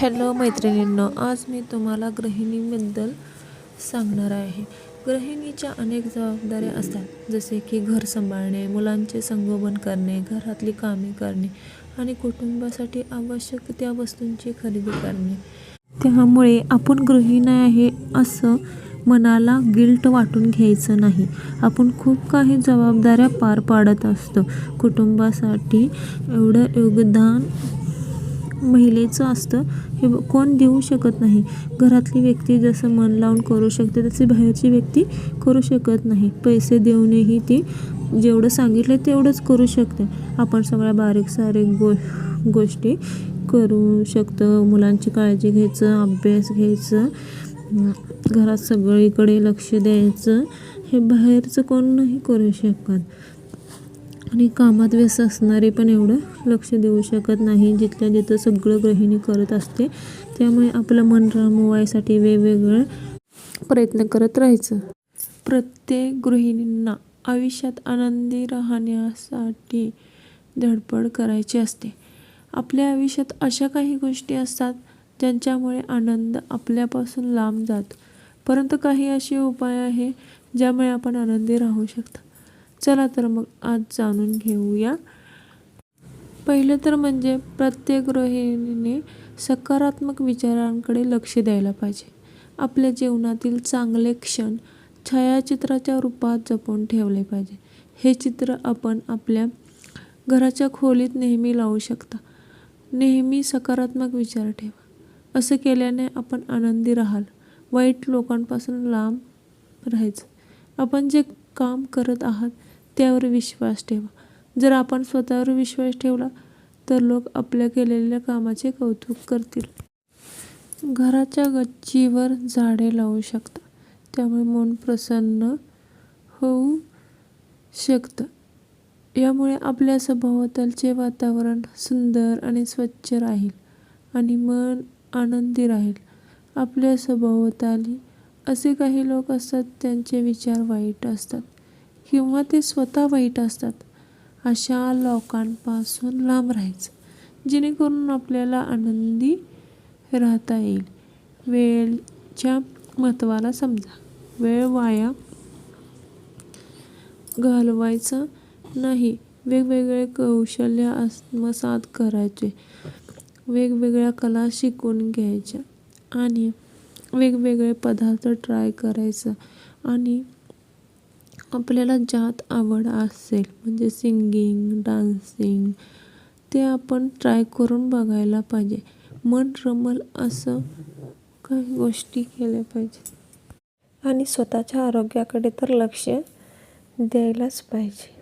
Hello मैत्रिणींनो आज मी तुम्हाला गृहिणीबद्दल सांगणार आहे. गृहिणीच्या अनेक जबाबदाऱ्या असतात जसे की घर सांभाळणे मुलांचे संगोपन करणे घरातली कामे करणे आणि कुटुंबासाठी आवश्यक त्या वस्तूंची खरेदी करणे. त्यामुळे आपण गृहिणी आहे असं मनाला गिल्ट वाटून घ्यायचं नाही. आपण खूप काही जबाबदाऱ्या पार पाडत असतो. कुटुंबासाठी एवढं योगदान महिलेचं असतं हे कोण देऊ शकत नाही. घरातली व्यक्ती जसं मन लावून करू शकते तशी बाहेरची व्यक्ती करू शकत नाही. पैसे देऊनही ती जेवढं सांगितलं तेवढंच करू शकते. आपण सगळ्या बारीक सारीक गो गोष्टी करू शकतो. मुलांची काळजी घ्यायचं अभ्यास घ्यायचं घरात सगळीकडे लक्ष द्यायचं हे बाहेरचं कोण नाही करू शकत. आणि कामात व्यस्त असणारे पण एवढं लक्ष देऊ शकत नाही. जिथल्या जिथं सगळं गृहिणी करत असते त्यामुळे आपलं मन रमवायसाठी वेगवेगळं प्रयत्न करत राहायचं. प्रत्येक गृहिणींना आयुष्यात आनंदी राहण्यासाठी धडपड करायची असते. आपल्या आयुष्यात अशा काही गोष्टी असतात ज्यांच्यामुळे आनंद आपल्यापासून लांब जातो. परंतु काही असे उपाय आहे ज्यामुळे आपण आनंदी राहू शकतो. चला तर मग आज जाणून घेऊया. पहिलं तर म्हणजे प्रत्येक गृहिणीने सकारात्मक विचारांकडे लक्ष द्यायला पाहिजे. आपल्या जीवनातील चांगले क्षण छायाचित्राच्या रूपात जपून ठेवले पाहिजे. हे चित्र आपण आपल्या घराच्या खोलीत नेहमी लावू शकता. नेहमी सकारात्मक विचार ठेवा. असं केल्याने आपण आनंदी राहाल. वाईट लोकांपासून लांब राहायचं. आपण जे काम करत आहात त्यावर विश्वास ठेवा. जर आपण स्वतःवर विश्वास ठेवला तर लोक आपल्या केलेल्या कामाचे कौतुक करतील. घराच्या गच्चीवर झाडे लावू शकता. त्यामुळे मन प्रसन्न होऊ शकतं. यामुळे आपल्या सभोवतालचे वातावरण सुंदर आणि स्वच्छ राहील आणि मन आनंदी राहील. आपल्या सभोवताली असे काही लोक असतात त्यांचे विचार वाईट असतात. किंवा ते स्वतः वाईट असतात अशा लोकांपासून लांब राहायचं जेणेकरून आपल्याला आनंदी राहता येईल. वेळच्या महत्त्वाला समजा वेळ वाया घालवायचं नाही. वेगवेगळे कौशल्य आत्मसात करायचे वेगवेगळ्या कला शिकून घ्यायच्या आणि वेगवेगळे पदार्थ ट्राय करायचं आणि आपल्याला ज्यात आवड असेल म्हणजे सिंगिंग डान्सिंग ते आपण ट्राय करून बघायला पाहिजे. मन रमल असं काही गोष्टी केल्या पाहिजे. आणि स्वतःच्या आरोग्याकडे तर लक्ष द्यायलाच पाहिजे.